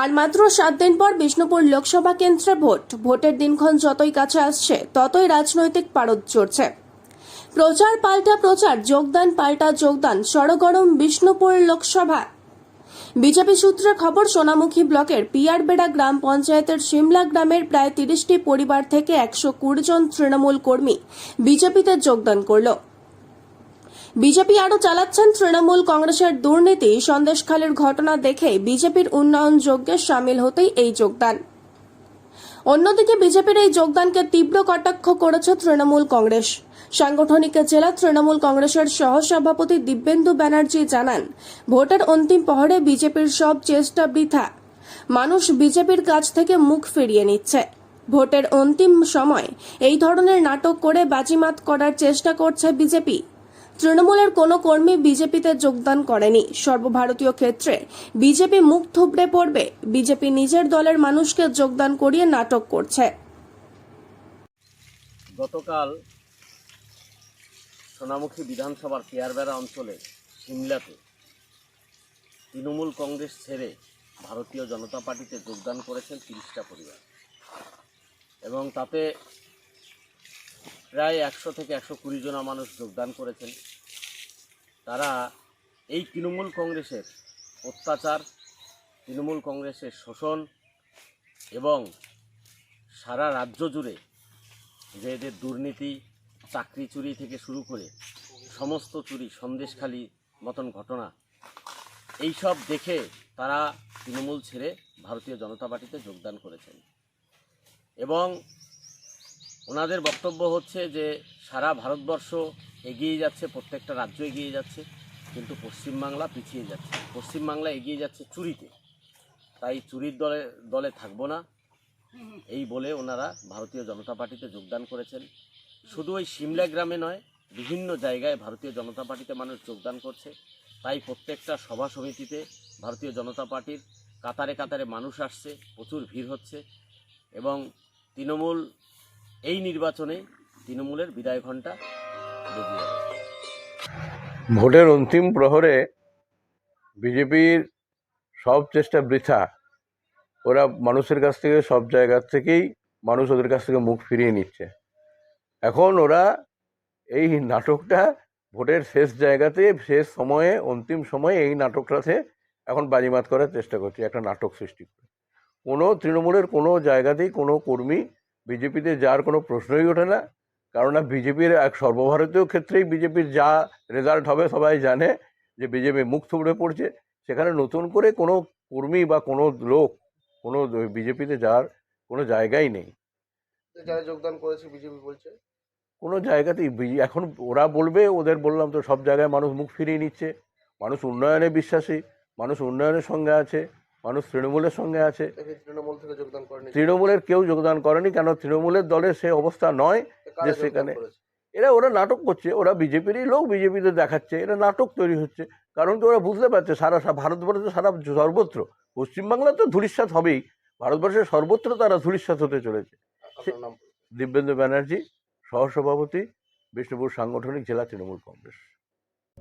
আর মাত্র সাত দিন পর বিষ্ণুপুর লোকসভা কেন্দ্রে ভোট। ভোটের দিনক্ষণ যতই কাছে আসছে, ততই রাজনৈতিক পারদ চড়ছে। প্রচার পাল্টা প্রচার, যোগদান পাল্টা যোগদান, সরগরম বিষ্ণুপুর লোকসভা। বিজেপি সূত্রে খবর, সোনামুখী ব্লকের পিয়ারবেড়া গ্রাম পঞ্চায়েতের সিমলা গ্রামের প্রায় তিরিশটি পরিবার থেকে একশো কুড়ি জন তৃণমূল কর্মী বিজেপিতে যোগদান করল। বিজেপি আরও চালাচ্ছেন তৃণমূল কংগ্রেসের দুর্নীতি। সন্দেশখালের ঘটনা দেখে বিজেপির উন্নয়ন যজ্ঞে সামিল হতেই এই যোগদান। অন্যদিকে বিজেপির এই যোগদানকে তীব্র কটাক্ষ করেছে তৃণমূল কংগ্রেস। সাংগঠনিক জেলা তৃণমূল কংগ্রেসের সহসভাপতি দিব্যেন্দু ব্যানার্জি জানান, ভোটের অন্তিম পহরে বিজেপির সব চেষ্টা বৃথা। মানুষ বিজেপির কাছ থেকে মুখ ফিরিয়ে নিচ্ছে। ভোটের অন্তিম সময় এই ধরনের নাটক করে বাজিমাত করার চেষ্টা করছে বিজেপি। তৃণমূলের কোনো কর্মী বিজেপিতে যোগদান করেনি। সর্বভারতীয় ক্ষেত্রে বিজেপি মুখ থুবড়ে পড়বে। বিজেপি নিজের দলের মানুষকে যোগদান করিয়ে নাটক করছে। গতকাল সোনামুখী বিধানসভার পেয়ারবেড়া অঞ্চলে সিমলাতে তৃণমূল কংগ্রেস ছেড়ে ভারতীয় জনতা পার্টিতে যোগদান করেছেন তিরিশটা পরিবার। এবং তাতে প্রায় একশো থেকে একশো কুড়ি জনা মানুষ যোগদান করেছেন। তারা এই তৃণমূল কংগ্রেসের অত্যাচার, তৃণমূল কংগ্রেসের শোষণ এবং সারা রাজ্য জুড়ে যে এদের দুর্নীতি, চাকরি চুরি থেকে শুরু করে সমস্ত চুরি, সন্দেশখালি মতন ঘটনা এই সব দেখে তারা তৃণমূল ছেড়ে ভারতীয় জনতা পার্টিতে যোগদান করেছেন। এবং ওনাদের বক্তব্য হচ্ছে যে সারা ভারতবর্ষ এগিয়ে যাচ্ছে, প্রত্যেকটা রাজ্য এগিয়ে যাচ্ছে, কিন্তু পশ্চিমবাংলা পিছিয়ে যাচ্ছে। পশ্চিমবাংলা এগিয়ে যাচ্ছে চুরিতে। তাই চুরির দলে দলে থাকব না। এই বলে ওনারা ভারতীয় জনতা পার্টিতে যোগদান করেছেন। শুধু ওই সিমলা গ্রামে নয়, বিভিন্ন জায়গায় ভারতীয় জনতা পার্টিতে মানুষ যোগদান করছে। তাই প্রত্যেকটা সভা সমিতিতে ভারতীয় জনতা পার্টির কাতারে কাতারে মানুষ আসছে, প্রচুর ভিড় হচ্ছে। এবং তৃণমূল এই নির্বাচনে তৃণমূলের বিদায় ঘণ্টা ভোটের অন্তিম প্রহরে বিজেপির সব চেষ্টা বৃথা। ওরা মানুষের কাছ থেকে, সব জায়গার থেকেই মানুষ ওদের কাছ থেকে মুখ ফিরিয়ে নিচ্ছে। এখন ওরা এই নাটকটা ভোটের শেষ জায়গাতে, শেষ সময়ে, অন্তিম সময়ে এই নাটকটাতে এখন বাজিমাত করার চেষ্টা করছে, একটা নাটক সৃষ্টি করে। কোনো তৃণমূলের কোনো জায়গাতেই কোনো কর্মী বিজেপিতে যার কোনো প্রশ্নই ওঠে না। কারণ বিজেপির এক সর্বভারতীয় ক্ষেত্রেই বিজেপির যা রেজাল্ট হবে সবাই জানে যে বিজেপি মুখ থুবড়ে পড়ছে। সেখানে নতুন করে কোনো কর্মী বা কোনো লোক কোনো বিজেপিতে যাওয়ার কোনো জায়গাই নেই। যারা যোগদান করেছে বিজেপি বলছে? কোনো জায়গাতেই এখন ওরা বলবে ওদের বললাম তো সব জায়গায় মানুষ মুখ ফিরিয়ে নিচ্ছে। মানুষ উন্নয়নে বিশ্বাসী মানুষ উন্নয়নের সঙ্গে আছে। মানুষ তৃণমূলের সঙ্গে আছে। তৃণমূল থেকে যোগদান করেনি। তৃণমূলের কেউ যোগদান করেনি কেন তৃণমূলের দলের সে অবস্থা নয় যে সেখানে- এরা ওরা নাটক করছে ওরা বিজেপিরই লোক বিজেপিতে দেখাচ্ছে এরা নাটক তৈরি হচ্ছে। কারণ কি ওরা বুঝতে পারছে সারা ভারতবর্ষে সারা সর্বত্র পশ্চিমবাংলা তো ধূলিসাৎ হবেই ভারতবর্ষের সর্বত্র তারা ধূলিসাৎ হতে চলেছে। দিব্যেন্দু ব্যানার্জি সহসভাপতি বিষ্ণুপুর সাংগঠনিক জেলা তৃণমূল কংগ্রেস।